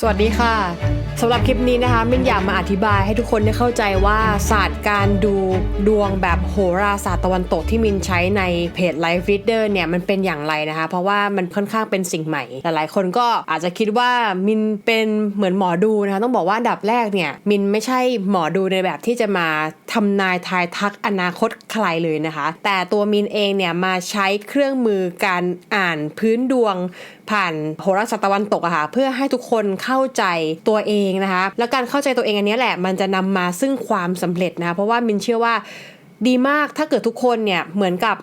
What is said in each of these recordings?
สวัสดีค่ะ สำหรับคลิปนี้นะคะมินอยากมาอธิบายให้ทุกคนได้เข้าใจว่าศาสตร์การดูดวงแบบโหราศาสตร์ตะวันตกที่มินใช้ในเพจ Life Reader เนี่ยมันเป็นอย่างไรนะคะ เพราะว่ามันค่อนข้างเป็นสิ่งใหม่ หลายๆคนก็อาจจะคิดว่ามินเป็นเหมือนหมอดูนะคะ ต้องบอกว่าดับแรกเนี่ยมินไม่ใช่หมอดูในแบบที่จะมาทำนายทายทักอนาคตใครเลยนะคะ แต่ตัวมินเองเนี่ยมาใช้เครื่องมือการอ่านพื้นดวงผ่านโหราศาสตร์ตะวันตกอะค่ะเพื่อให้ทุกคนเข้าใจตัวเองนะคะ แล้วการเข้าใจตัวเองอันนี้แหละ มันจะนำมาซึ่งความสำเร็จนะะเพราะว่ามินเชื่อว่าดีมากถ้าเกิดทุกคนเนี่ยเหมือนกับ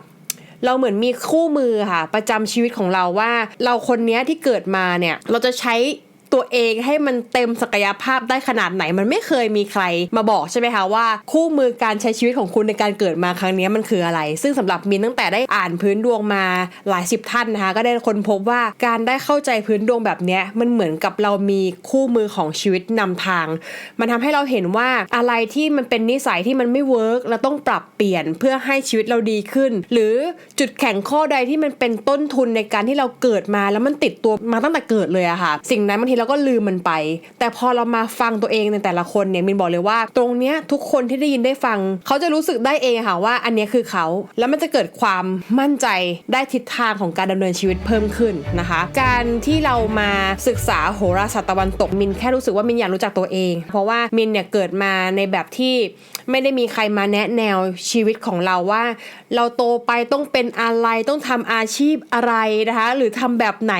เราเหมือนมีคู่มือค่ะ ประจำชีวิตของเราว่า เราคนนี้ที่เกิดมาเนี่ย เราจะใช้ ตัวเองให้มันเต็มศักยภาพได้ขนาดไหน มันไม่เคยมีใครมาบอกใช่ไหมคะว่า คู่มือการใช้ชีวิตของคุณในการเกิดมาครั้งนี้มันคืออะไร ซึ่งสำหรับมินตั้งแต่ได้อ่านพื้นดวงมาหลายสิบท่านนะคะก็ได้ค้นพบว่าการได้เข้าใจพื้นดวงแบบนี้มันเหมือนกับเรามีคู่มือของชีวิตนำทาง มันทำให้เราเห็นว่าอะไรที่มันเป็นนิสัยที่มันไม่เวิร์กเราต้องปรับเปลี่ยนเพื่อให้ชีวิตเราดีขึ้น หรือจุดแข็งข้อใดที่มันเป็นต้นทุนในการที่เราเกิดมาแล้วมันติดตัวมาตั้งแต่เกิดเลยอะค่ะ สิ่งนั้นบางทีเราก็ลืมมันไป แต่พอเรามาฟังตัวเองในแต่ละคนเนี่ยมินบอกเลยว่า ตรงเนี้ยทุกคนที่ได้ยินได้ฟัง เขาจะรู้สึกได้เองค่ะว่า อันนี้คือเขาแล้วมันจะเกิดความมั่นใจได้ทิศทางของการดำเนินชีวิตเพิ่มขึ้นนะคะ การที่เรามาศึกษาโหราศาสตร์ตะวันตกมินแค่รู้สึกว่ามินอยากรู้จักตัวเอง เพราะว่ามินเนี่ยเกิดมาในแบบที่ไม่ได้มีใครมาแนะแนวชีวิตของเราว่า เราโตไปต้องเป็นอะไรต้องทำอาชีพอะไรนะคะ หรือทำแบบไหน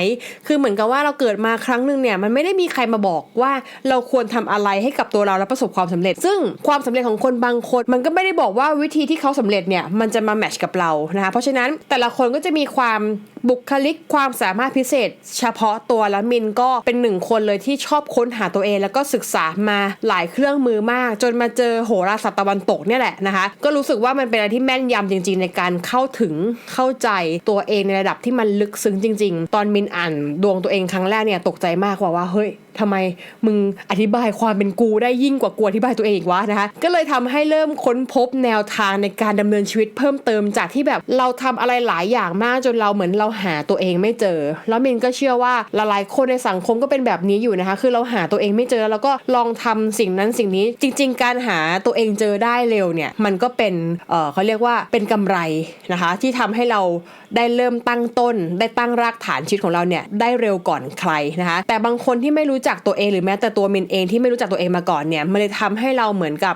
คือเหมือนกับว่าเราเกิดมาครั้งหนึ่งเนี่ยมันไม่ได้มีใครมาบอกว่าเราควรทำอะไรให้กับตัวเราแล้วประสบความสำเร็จ ซึ่งความสำเร็จของคนบางคนมันก็ไม่ได้บอกว่าวิธีที่เขาสำเร็จเนี่ยมันจะมาแมทช์กับเรานะคะเพราะฉะนั้นแต่ละคนก็จะมีความ บุคลิกความสามารถพิเศษ เฉพาะตัวแล้วมินก็เป็นหนึ่งคนเลยที่ชอบค้นหาตัวเองแล้วก็ศึกษามาหลายเครื่องมือมาก จนมาเจอโหราศาสตร์ตะวันตกเนี่ยแหละนะคะ ก็รู้สึกว่ามันเป็นอะไรที่แม่นยำจริง ๆ ในการเข้าถึงเข้าใจตัวเองในระดับที่มันลึกซึ้งจริง ๆ ตอนมินอ่านดวงตัวเองครั้งแรกเนี่ยตกใจมากว่าว่าเฮ้ยทำไมมึงอธิบายความเป็นกูได้ยิ่งกว่ากูอธิบายตัวเองอีกวะนะคะก็เลยทำให้เริ่มค้นพบแนวทางในการดำเนินชีวิตเพิ่มเติมจากที่แบบเราทำอะไรหลายอย่างมากจนเราเหมือนเราหาตัวเองไม่เจอ แล้วมินก็เชื่อว่าหลายๆคนในสังคมก็เป็นแบบนี้อยู่นะคะ คือเราหาตัวเองไม่เจอแล้วก็ลองทำสิ่งนั้นสิ่งนี้ จริง ๆ การหาตัวเองเจอได้เร็วเนี่ย มันก็เป็นเออเขาเรียกว่าเป็นกำไรนะคะ ที่ทำให้เราได้เริ่มตั้งต้น ได้ตั้งรากฐานชีวิตของเราเนี่ยได้เร็วก่อนใครนะคะแต่บางคนที่ไม่รู้จักตัวเองหรือแม้แต่ตัวมินเองที่ไม่รู้จักตัวเองมาก่อนเนี่ยมันเลยทำให้เราเหมือนกับ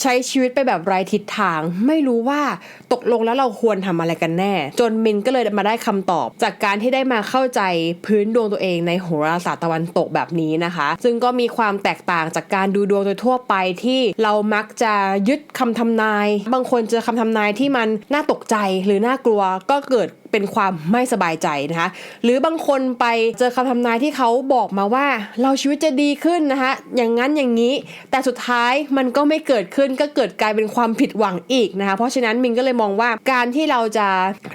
ใช้ชีวิตไปแบบไร้ทิศทาง ไม่รู้ว่าตกลงแล้วเราควรทำอะไรกันแน่ จนมินก็เลยมาได้คำตอบ จากการที่ได้มาเข้าใจพื้นดวงตัวเองในโหราศาสตร์ตะวันตกแบบนี้นะคะ ซึ่งก็มีความแตกต่างจากการดูดวงโดยทั่วไปที่เรามักจะยึดคำทำนาย บางคนเจอคำทำนายที่มันน่าตกใจหรือน่ากลัวก็เกิด เป็นความไม่สบายใจนะคะ หรือบางคนไปเจอคำทำนายที่เขาบอกมาว่า เราชีวิตจะดีขึ้นนะคะ อย่างนั้นอย่างนี้ แต่สุดท้ายมันก็ไม่เกิดขึ้นก็เกิดกลายเป็นความผิดหวังอีกนะคะ เพราะฉะนั้นมินก็เลยมองว่าการที่เราจะ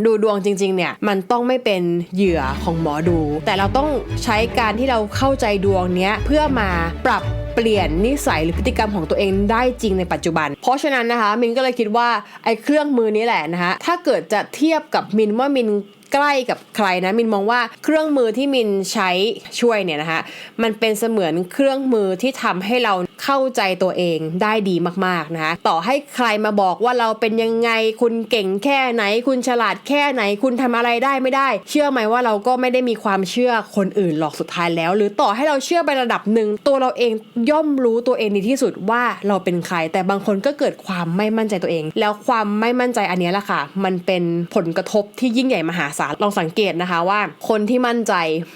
ดูดวงจริงๆเนี่ยมันต้องไม่เป็นเหยื่อของหมอดู แต่เราต้องใช้การที่เราเข้าใจดวงเนี้ยเพื่อมาปรับ เปลี่ยนนิสัยหรือพฤติกรรมของตัวเองได้จริงในปัจจุบัน เพราะฉะนั้นนะคะมินก็เลยคิดว่าไอ้เครื่องมือนี้แหละนะคะถ้าเกิดจะเทียบกับมินว่ามินใกล้กับใครนะมินมองว่าเครื่องมือที่มินใช้ช่วยเนี่ยนะคะมันเป็นเสมือนเครื่องมือที่ทำให้เรา เข้าใจตัวเองได้ดีมากๆนะคะต่อให้ใครมาบอกว่าเราเป็นยังไงคุณเก่งแค่ไหน คุณฉลาดแค่ไหน คุณทำอะไรได้ไม่ได้ เชื่อไหมว่าเราก็ไม่ได้มีความเชื่อคนอื่นหรอกสุดท้ายแล้ว หรือต่อให้เราเชื่อไประดับหนึ่งตัวเราเองย่อมรู้ตัวเองดีที่สุดว่าเราเป็นใคร แต่บางคนก็เกิดความไม่มั่นใจตัวเอง แล้วความไม่มั่นใจอันนี้แหละค่ะ มันเป็นผลกระทบที่ยิ่งใหญ่มหาศาลลองสังเกตนะคะว่า คนที่มั่นใจ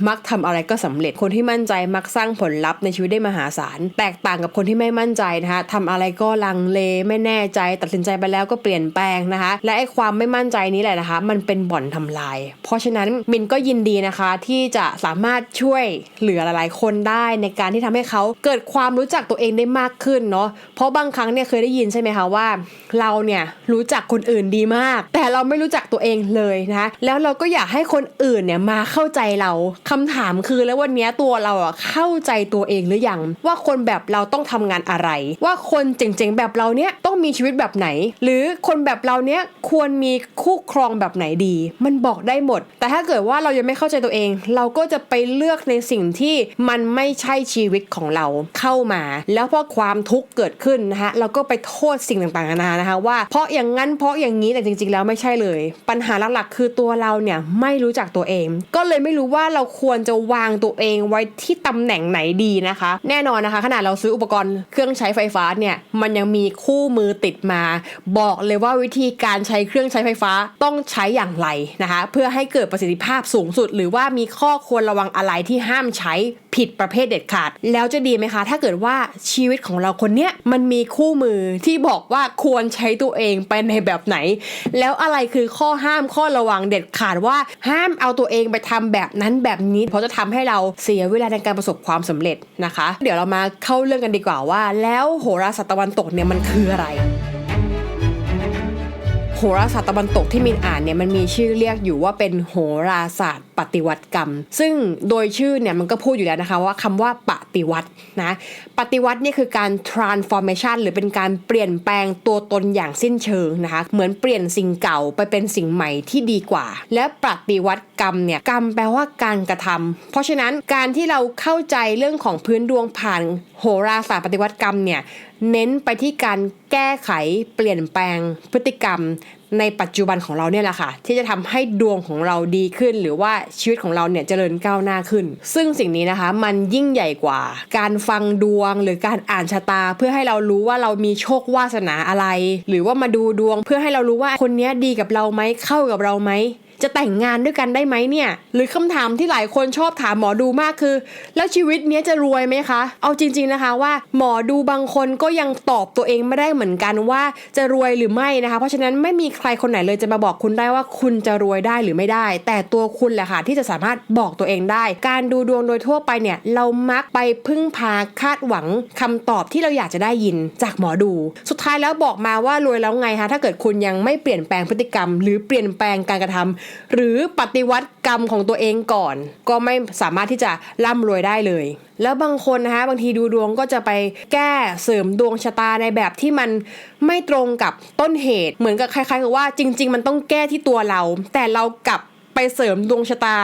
มักทำอะไรก็สำเร็จคนที่มั่นใจมักสร้างผลลัพธ์ในชีวิตได้มหาศาลแตกต่างกับคนนที่ไม่มั่นใจนะคะทำอะไรก็ลังเลไม่แน่ใจ ตัดสินใจไปแล้วก็เปลี่ยนแปลงนะคะ และไอ้ความไม่มั่นใจนี้แหละนะคะ มันเป็นบ่อนทำลาย เพราะฉะนั้นมินก็ยินดีนะคะที่จะสามารถช่วยเหลือหลายๆ คนได้ในการที่ทำให้เขาเกิดความรู้จักตัวเองได้มากขึ้นเนาะเพราะบางครั้งเนี่ยเคยได้ยินใช่ไหมคะว่า เราเนี่ยรู้จักคนอื่นดีมาก แต่เราไม่รู้จักตัวเองเลยนะคะแล้วเราก็อยากให้คนอื่นเนี่ยมาเข้าใจเราคำถามคือแล้ววันนี้ตัวเราอะเข้าใจตัวเองหรือยังว่าคนแบบเราต้องทำงานอะไร ว่าคนเจ๋งๆแบบเราเนี้ยต้องมีชีวิตแบบไหน หรือคนแบบเราเนี้ยควรมีคู่ครองแบบไหนดี มันบอกได้หมด แต่ถ้าเกิดว่าเรายังไม่เข้าใจตัวเอง เราก็จะไปเลือกในสิ่งที่มันไม่ใช่ชีวิตของเราเข้ามา แล้วพอความทุกข์เกิดขึ้นนะคะเราก็ไปโทษสิ่งต่างๆนานานะคะว่าเพราะอย่างนั้นเพราะอย่างนี้แต่จริง ๆ แล้วไม่ใช่เลย ปัญหาหลักๆคือตัวเราเนี่ยไม่รู้จักตัวเอง ก็เลยไม่รู้ว่าเราควรจะวางตัวเองไว้ที่ตำแหน่งไหนดีนะคะ แน่นอนนะคะขนาดเราซื้ออุปกรณ์เครื่องใช้ไฟฟ้าเนี่ยมันยังมีคู่มือติดมา บอกเลยว่าวิธีการใช้เครื่องใช้ไฟฟ้าต้องใช้อย่างไรนะคะ เพื่อให้เกิดประสิทธิภาพสูงสุด หรือว่ามีข้อควรระวังอะไรที่ห้ามใช้ผิดประเภทเด็ดขาด แล้วจะดีไหมคะ ถ้าเกิดว่าชีวิตของเราคนเนี้ยมันมีคู่มือที่บอกว่าควรใช้ตัวเองไปในแบบไหน แล้วอะไรคือข้อห้ามข้อระวังเด็ดขาดว่าห้ามเอาตัวเองไปทำแบบนั้นแบบนี้ เพราะจะทำให้เราเสียเวลาในการประสบความสำเร็จนะคะ เดี๋ยวเรามาเข้าเรื่องกันดีกว่าว่าแล้วโหราศาสตร์ตะวันตกเนี่ยมันคืออะไร โหราศาสตร์ตะวันตกที่มินอ่านเนี่ยมันมีชื่อเรียกอยู่ว่าเป็นโหราศาสตร์ปฏิวัติกรรม ซึ่งโดยชื่อเนี่ยมันก็พูดอยู่แล้วนะคะว่าคำว่าปฏิวัตินะปฏิวัติเนี่ยคือการ transformation หรือเป็นการเปลี่ยนแปลงตัวตนอย่างสิ้นเชิงนะคะเหมือนเปลี่ยนสิ่งเก่าไปเป็นสิ่งใหม่ที่ดีกว่า และปฏิวัติกรรมเนี่ยกรรมแปลว่าการกระทำเพราะฉะนั้นการที่เราเข้าใจเรื่องของพื้นดวงผ่านโหราศาสตร์ปฏิวัติกรรมเนี่ย เน้นไปที่การแก้ไขเปลี่ยนแปลงพฤติกรรมในปัจจุบันของเราเนี่ยแหละค่ะ ที่จะทำให้ดวงของเราดีขึ้น หรือว่าชีวิตของเราเนี่ยเจริญก้าวหน้าขึ้น ซึ่งสิ่งนี้นะคะ มันยิ่งใหญ่กว่า การฟังดวงหรือการอ่านชะตา เพื่อให้เรารู้ว่าเรามีโชควาสนาอะไร หรือว่ามาดูดวง เพื่อให้เรารู้ว่าคนนี้ดีกับเราไหมเข้ากับเราไหม จะแต่งงานด้วยกันได้ไหมเนี่ย หรือคำถามที่หลายคนชอบถามหมอดูมากคือ แล้วชีวิตเนี้ยจะรวยไหมคะ เอาจริง ๆนะคะว่า หมอดูบางคนก็ยังตอบตัวเองไม่ได้เหมือนกันว่าจะรวยหรือไม่นะคะ เพราะฉะนั้นไม่มีใครคนไหนเลยจะมาบอกคุณได้ว่าคุณจะรวยได้หรือไม่ได้ แต่ตัวคุณแหละค่ะที่จะสามารถบอกตัวเองได้ การดูดวงโดยทั่วไปเนี่ยเรามักไปพึ่งพาคาดหวังคำตอบที่เราอยากจะได้ยินจากหมอดู สุดท้ายแล้วบอกมาว่ารวยแล้วไงคะถ้าเกิดคุณยังไม่เปลี่ยนแปลงพฤติกรรม หรือเปลี่ยนแปลงการกระทำหรือปฏิวัติกรรมของตัวเองก่อน ก็ไม่สามารถที่จะร่ำรวยได้เลย แล้วบางคนนะคะบางทีดูดวงก็จะไปแก้เสริมดวงชะตาในแบบที่มันไม่ตรงกับต้นเหตุ เหมือนกับคล้ายๆกับว่าจริง ๆ มันต้องแก้ที่ตัวเรา แต่เรากลับ เสริมดวงชะตา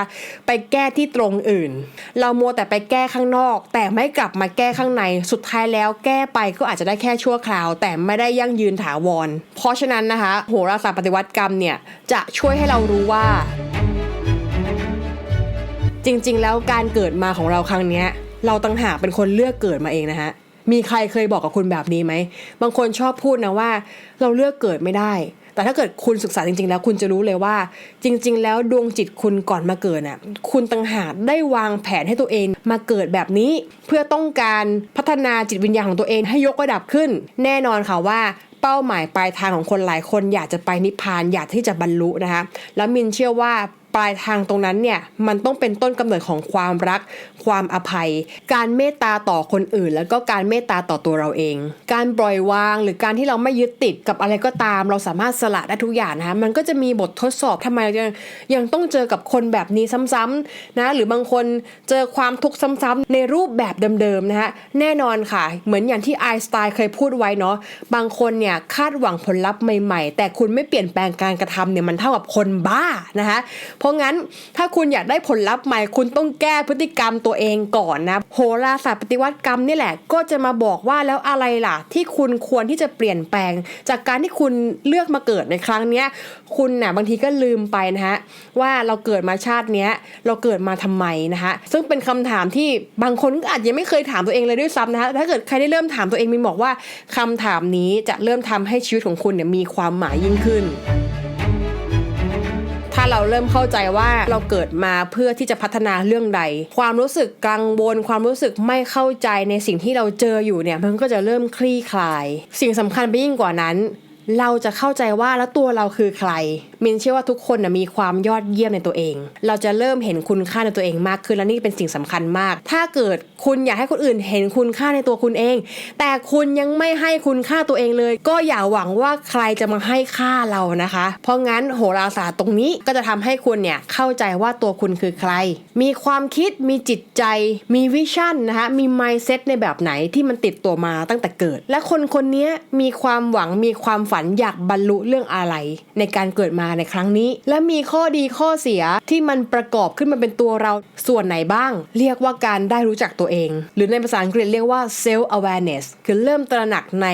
ไปแก้ที่ตรงอื่น เรามัวแต่ไปแก้ข้างนอก แต่ไม่กลับมาแก้ข้างในสุดท้ายแล้วแก้ไปก็อาจจะได้แค่ชั่วคราว แต่ไม่ได้ยั่งยืนถาวร เพราะฉะนั้นนะคะโหราศาสตร์ปฏิวัติกรรมเนี่ยจะช่วยให้เรารู้ว่า จริงๆ แล้วการเกิดมาของเราครั้งนี้เราตั้งหากเป็นคนเลือกเกิดมาเองนะฮะมีใครเคยบอกกับคุณแบบนี้ไหม บางคนชอบพูดนะว่า เราเลือกเกิดไม่ได้ แต่ถ้าเกิดคุณศึกษาจริง ๆ แล้วคุณจะรู้เลยว่า จริง ๆ แล้วดวงจิตคุณก่อนมาเกิดน่ะคุณต่างหากได้วางแผนให้ตัวเองมาเกิดแบบนี้ เพื่อต้องการพัฒนาจิตวิญญาณของตัวเองให้ยกระดับขึ้น แน่นอนค่ะว่าเป้าหมายปลายทางของคนหลายคนอยากจะไปนิพพานอยากที่จะบรรลุนะคะแล้วมินเชื่อว่า ปลายทางตรงนั้นเนี่ยมันต้องเป็นต้นกำเนิดของความรัก ความอภัย การเมตตาต่อคนอื่น แล้วก็การเมตตาต่อตัวเราเอง การปล่อยวางหรือการที่เราไม่ยึดติดกับอะไรก็ตาม เราสามารถสละได้ทุกอย่างนะคะมันก็จะมีบททดสอบทำไมเรายังยังต้องเจอกับคนแบบนี้ซ้ำๆนะหรือบางคนเจอความทุกข์ซ้ำๆในรูปแบบเดิมๆนะคะแน่นอนค่ะ เหมือนอย่างที่ไอสไตน์เคยพูดไว้เนาะบางคนเนี่ยคาดหวังผลลัพธ์ใหม่ๆ แต่คุณไม่เปลี่ยนแปลงการกระทำเนี่ยมันเท่ากับคนบ้านะคะพราะงั้นถ้าคุณอยากได้ผลลัพธ์ใหม่คุณต้องแก้พฤติกรรมตัวเองก่อนนะโหราศาสตร์ปฏิวัติกรรมนี่แหละ ก็จะมาบอกว่าแล้วอะไรล่ะ ที่คุณควรที่จะเปลี่ยนแปลง จากการที่คุณเลือกมาเกิดในครั้งเนี้ยคุณน่ะบางทีก็ลืมไปนะฮะว่าเราเกิดมาชาติเนี้ยเราเกิดมาทำไมนะคะซึ่งเป็นคำถามที่บางคนก็อาจจะไม่เคยถามตัวเองเลยด้วยซ้ำนะคะถ้าเกิดใครได้เริ่มถามตัวเองมินบอกว่าคำถามนี้จะเริ่มทำให้ชีวิตของคุณเนี่ยมีความหมายยิ่งขึ้น เราเริ่มเข้าใจว่าเราเกิดมาเพื่อที่จะพัฒนาเรื่องใด ความรู้สึกกังวลความรู้สึกไม่เข้าใจในสิ่งที่เราเจออยู่เนี่ยมันก็จะเริ่มคลี่คลาย สิ่งสำคัญไปยิ่งกว่านั้น เราจะเข้าใจว่าแล้วตัวเราคือใคร มินเชื่อว่าทุกคนนะมีความยอดเยี่ยมในตัวเอง เราจะเริ่มเห็นคุณค่าในตัวเองมากขึ้นและนี่เป็นสิ่งสำคัญมาก ถ้าเกิดคุณอยากให้คนอื่นเห็นคุณค่าในตัวคุณเอง แต่คุณยังไม่ให้คุณค่าตัวเองเลย ก็อย่าหวังว่าใครจะมาให้ค่าเรานะคะ เพราะงั้นโหราศาสตร์ตรงนี้ก็จะทำให้คุณเนี่ยเข้าใจว่าตัวคุณคือใคร มีความคิดมีจิตใจ มีวิชั่นนะคะมี mindset ในแบบไหนที่มันติดตัวมาตั้งแต่เกิด และคนคนนี้มีความหวังมีความฝันอยากบรรลุเรื่องอะไร ในการเกิดมาในครั้งนี้ และมีข้อดีข้อเสียที่มันประกอบขึ้นมาเป็นตัวเราส่วนไหนบ้าง เรียกว่าการได้รู้จักตัวเอง หรือในภาษาอังกฤษเรียกว่า self awareness คือเริ่มตระหนักใน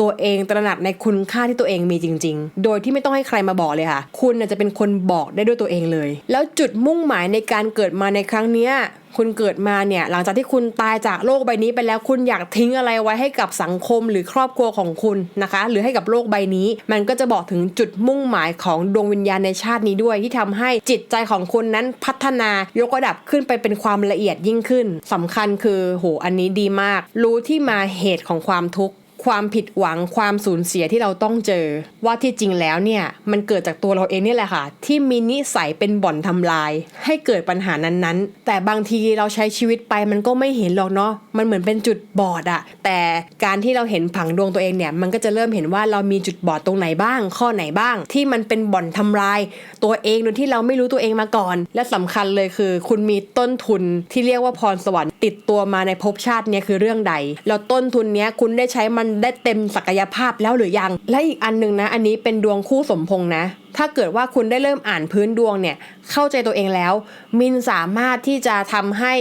ตัวเองตระหนักในคุณค่าที่ตัวเองมีจริง ๆ โดยที่ไม่ต้องให้ใครมาบอกเลยค่ะ คุณจะเป็นคนบอกได้ด้วยตัวเองเลย แล้วจุดมุ่งหมายในการเกิดมาในครั้งนี้คุณเกิดมาเนี่ยหลังจากที่คุณตายจากโลกใบนี้ไปแล้วคุณอยากทิ้งอะไรไว้ให้กับสังคมหรือครอบครัวของคุณนะคะ หรือให้กับโลกใบนี้ มันก็จะบอกถึงจุดมุ่งหมายของดวงวิญญาณในชาตินี้ด้วย ที่ทำให้จิตใจของคุณนั้นพัฒนายกระดับขึ้นไปเป็นความละเอียดยิ่งขึ้นสำคัญคือโหอันนี้ดีมาก รู้ที่มาเหตุของความทุกข์ ความผิดหวังความสูญเสียที่เราต้องเจอ ว่าที่จริงแล้วเนี่ยมันเกิดจากตัวเราเองนี่แหละค่ะ ที่มีนิสัยเป็นบ่อนทำลาย ให้เกิดปัญหานั้นๆ แต่บางทีเราใช้ชีวิตไปมันก็ไม่เห็นหรอกเนาะมันเหมือนเป็นจุดบอดอะแต่การที่เราเห็นผังดวงตัวเองเนี่ยมันก็จะเริ่มเห็นว่าเรามีจุดบอดตรงไหนบ้าง ข้อไหนบ้าง ที่มันเป็นบ่อนทำลาย ตัวเองโดยที่เราไม่รู้ตัวเองมาก่อน และสำคัญเลยคือ คุณมีต้นทุนที่เรียกว่าพรสวรรค์ติดตัวมาในภพชาติเนี่ยคือเรื่องใดแล้วต้นทุนเนี้ยคุณได้ใช้มันได้เต็มศักยภาพแล้วหรือยัง และอีกอันหนึ่งนะ อันนี้เป็นดวงคู่สมพงษ์นะ ถ้าเกิดว่าคุณได้เริ่มอ่านพื้นดวงเนี่ย เข้าใจตัวเองแล้ว มินสามารถที่จะทำให้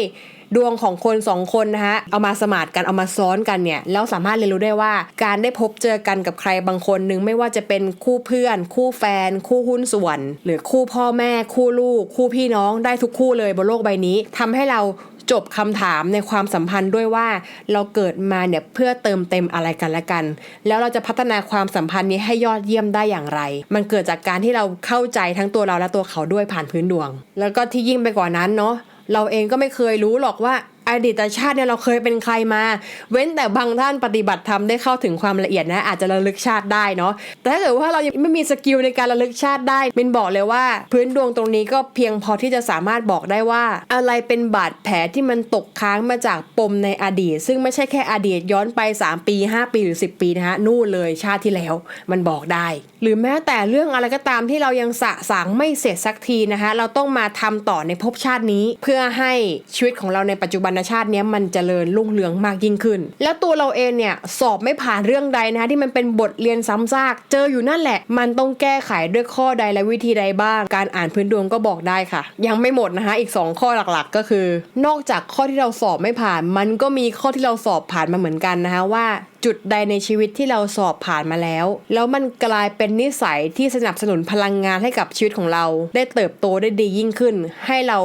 ดวงของคนสองคนนะคะเอามาสมาร์ทกันเอามาซ้อนกันเนี่ยแล้วสามารถเรียนรู้ได้ว่าการได้พบเจอกันกับใครบางคนหนึ่งไม่ว่าจะเป็นคู่เพื่อน คู่แฟน คู่หุ้นส่วน หรือคู่พ่อแม่ คู่ลูก คู่พี่น้องได้ทุกคู่เลยบนโลกใบนี้ทำให้เรา จบคำถามในความสัมพันธ์ด้วยว่าเราเกิดมาเนี่ยเพื่อเติมเต็มอะไรกันและกัน แล้วเราจะพัฒนาความสัมพันธ์นี้ให้ยอดเยี่ยมได้อย่างไร มันเกิดจากการที่เราเข้าใจทั้งตัวเราและตัวเขาด้วยผ่านพื้นดวง แล้วก็ที่ยิ่งไปกว่านั้นเนาะเราเองก็ไม่เคยรู้หรอกว่า อดีตชาติเนี่ยเราเคยเป็นใครมา เว้นแต่บางท่านปฏิบัติธรรมได้เข้าถึงความละเอียดนะอาจจะระลึกชาติได้เนาะแต่ถ้าเกิดว่าเรายังไม่มีสกิลในการระลึกชาติได้เป็นบอกเลยว่า พื้นดวงตรงนี้ก็เพียงพอที่จะสามารถบอกได้ว่า อะไรเป็นบาดแผลที่มันตกค้างมาจากปมในอดีต ซึ่งไม่ใช่แค่อดีตย้อนไป 3 ปี 5 ปีหรือ 10 ปีนะฮะนู่นเลยชาติที่แล้วมันบอกได้ หรือแม้แต่เรื่องอะไรก็ตามที่เรายังสะสางไม่เสร็จสักทีนะคะเราต้องมาทำต่อในภพชาตินี้ เพื่อให้ชีวิตของเราในปัจจุบันชาติเนี้ยมันเจริญรุ่งเรืองมากยิ่งขึ้น แล้วตัวเราเองเนี่ยสอบไม่ผ่านเรื่องใดนะคะที่มันเป็นบทเรียนซ้ำซาก เจออยู่นั่นแหละ มันต้องแก้ไขด้วยข้อใดและวิธีใดบ้าง การอ่านพื้นดวงก็บอกได้ค่ะ ยังไม่หมดนะคะอีก 2 ข้อหลักๆ ก็คือ นอกจากข้อที่เราสอบไม่ผ่าน มันก็มีข้อที่เราสอบผ่านมาเหมือนกันนะคะว่า จุดใดในชีวิตที่เราสอบผ่านมาแล้ว แล้วมันกลายเป็นนิสัยที่สนับสนุนพลังงานให้กับชีวิตของเรา ได้เติบโตได้ดียิ่งขึ้น ให้เรา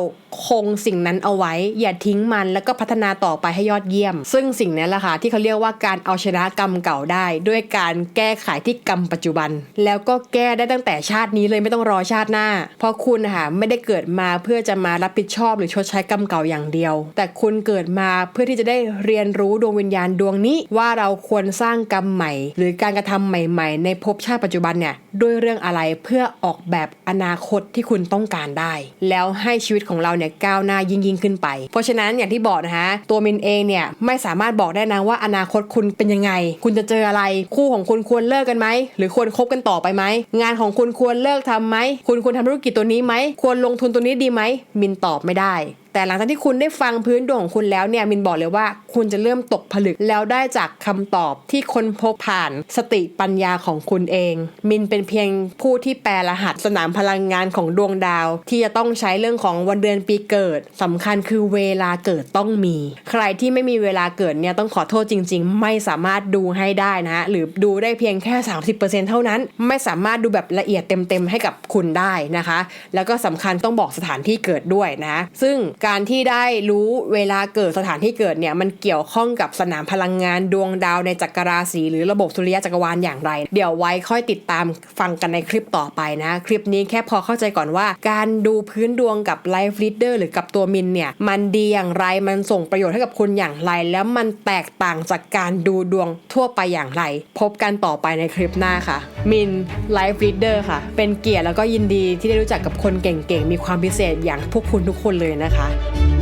คงสิ่งนั้นเอาไว้ อย่าทิ้งมันแล้วก็พัฒนาต่อไปให้ยอดเยี่ยม ซึ่งสิ่งนี้แหละค่ะที่เขาเรียกว่าการเอาชนะกรรมเก่าได้ ด้วยการแก้ไขที่กรรมปัจจุบัน แล้วก็แก้ได้ตั้งแต่ชาตินี้เลยไม่ต้องรอชาติหน้า เพราะคุณนะคะไม่ได้เกิดมาเพื่อจะมารับผิดชอบหรือชดใช้กรรมเก่าอย่างเดียว แต่คุณเกิดมาเพื่อที่จะได้เรียนรู้ดวงวิญญาณดวงนี้ว่าเราคควรสร้างกรรมใหม่ หรือการกระทำใหม่ ๆ ในภพชาติปัจจุบันเนี่ยด้วยเรื่องอะไรเพื่อออกแบบอนาคตที่คุณต้องการได้ แล้วให้ชีวิตของเราเนี่ยก้าวหน้ายิ่งยิ่งขึ้นไป เพราะฉะนั้นอย่างที่บอกนะคะตัวมินเองเนี่ยไม่สามารถบอกได้นะว่าอนาคตคุณเป็นยังไง คุณจะเจออะไรคู่ของคุณควรเลิกกันไหมหรือควรคบกันต่อไปไหมงานของคุณควรเลิกทำไหมคุณควรทำธุรกิจตัวนี้ไหมควรลงทุนตัวนี้ดีไหมมินตอบไม่ได้ แต่หลังจากที่คุณได้ฟังพื้นดวงของคุณแล้วเนี่ยมินบอกเลยว่าคุณจะเริ่มตกผลึกแล้วได้จากคำตอบที่คนพบผ่านสติปัญญาของคุณเอง มินเป็นเพียงผู้ที่แปลรหัสสนามพลังงานของดวงดาว ที่จะต้องใช้เรื่องของวันเดือนปีเกิดสำคัญคือเวลาเกิดต้องมี ใครที่ไม่มีเวลาเกิดเนี่ยต้องขอโทษจริง ๆ ไม่สามารถดูให้ได้นะฮะหรือดูได้เพียงแค่ 30%เท่านั้น ไม่สามารถดูแบบละเอียดเต็มๆให้กับคุณได้นะคะ แล้วก็สำคัญต้องบอกสถานที่เกิดด้วยนะ ซึ่งการที่ได้รู้เวลาเกิดสถานที่เกิดเนี่ยมันเกี่ยวข้องกับสนามพลังงานดวงดาวในจักรราศีหรือระบบสุริยะจักรวาลอย่างไร เดี๋ยวไว้ค่อยติดตามฟังกันในคลิปต่อไปนะ คลิปนี้แค่พอเข้าใจก่อนว่า การดูพื้นดวงกับ Life Reader หรือกับตัวมินเนี่ยมันดีอย่างไรมันส่งประโยชน์ให้กับคุณอย่างไร แล้วมันแตกต่างจากการดูดวงทั่วไปอย่างไร พบกันต่อไปในคลิปหน้าค่ะ มิน Life Reader ค่ะ เป็นเกียรติแล้วก็ยินดีที่ได้รู้จักกับคนเก่งๆ มีความพิเศษอย่างพวกคุณทุกคนเลยนะคะ Bye.